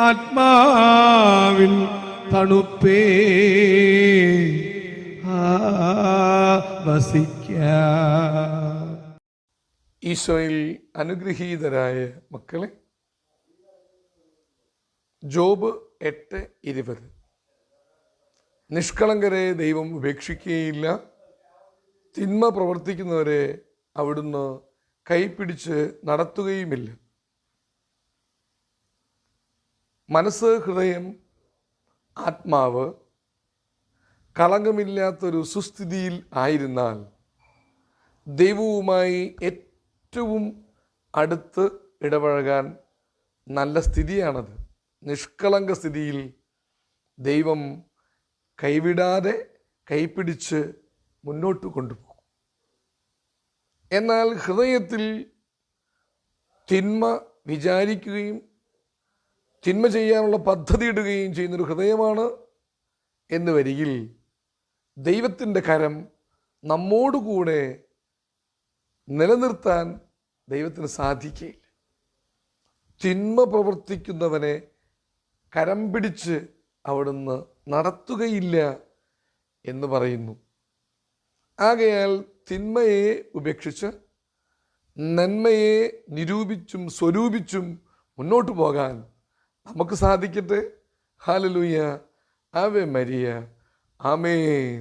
ആത്മാവിൻ തണുപ്പേ. വസിക്ക. ഈശോയിൽ അനുഗ്രഹീതരായ മക്കളെ ജോബ് എട്ട് ഇരുപത്. നിഷ്കളങ്കരെ ദൈവം ഉപേക്ഷിക്കുകയില്ല. തിന്മ പ്രവർത്തിക്കുന്നവരെ അവിടുന്ന് കൈപ്പിടിച്ച് നടത്തുകയുമില്ല. മനസ്സ് ഹൃദയം ആത്മാവ് കളങ്കമില്ലാത്തൊരു സുസ്ഥിതിയിൽ ആയിരുന്നാൽ ദൈവവുമായി ഏറ്റവും അടുത്ത് ഇടപഴകാൻ നല്ല സ്ഥിതിയാണത്. നിഷ്കളങ്ക സ്ഥിതിയിൽ ദൈവം കൈവിടാതെ കൈപിടിച്ച് മുന്നോട്ട് കൊണ്ടുപോകും. എന്നാൽ ഹൃദയത്തിൽ തിന്മ വിചാരിക്കുകയും തിന്മ ചെയ്യാനുള്ള പദ്ധതി ഇടുകയും ചെയ്യുന്നൊരു ഹൃദയമാണ് എന്ന് വരികിൽ ദൈവത്തിന്റെ കരം നമ്മോടുകൂടെ നിലനിർത്താൻ ദൈവത്തിന് സാധിക്കുകയില്ല. തിന്മ പ്രവർത്തിക്കുന്നവനെ കരം പിടിച്ച് അവിടുന്ന് നടത്തുകയില്ല എന്ന് പറയുന്നു. ആകയാൽ തിന്മയെ ഉപേക്ഷിച്ച് നന്മയെ നിരൂപിച്ചും സ്വരൂപിച്ചും മുന്നോട്ട് പോകാൻ നമുക്ക് സാധിക്കട്ടെ. ഹാലലൂയ ആവേ മരിയ ആമേൻ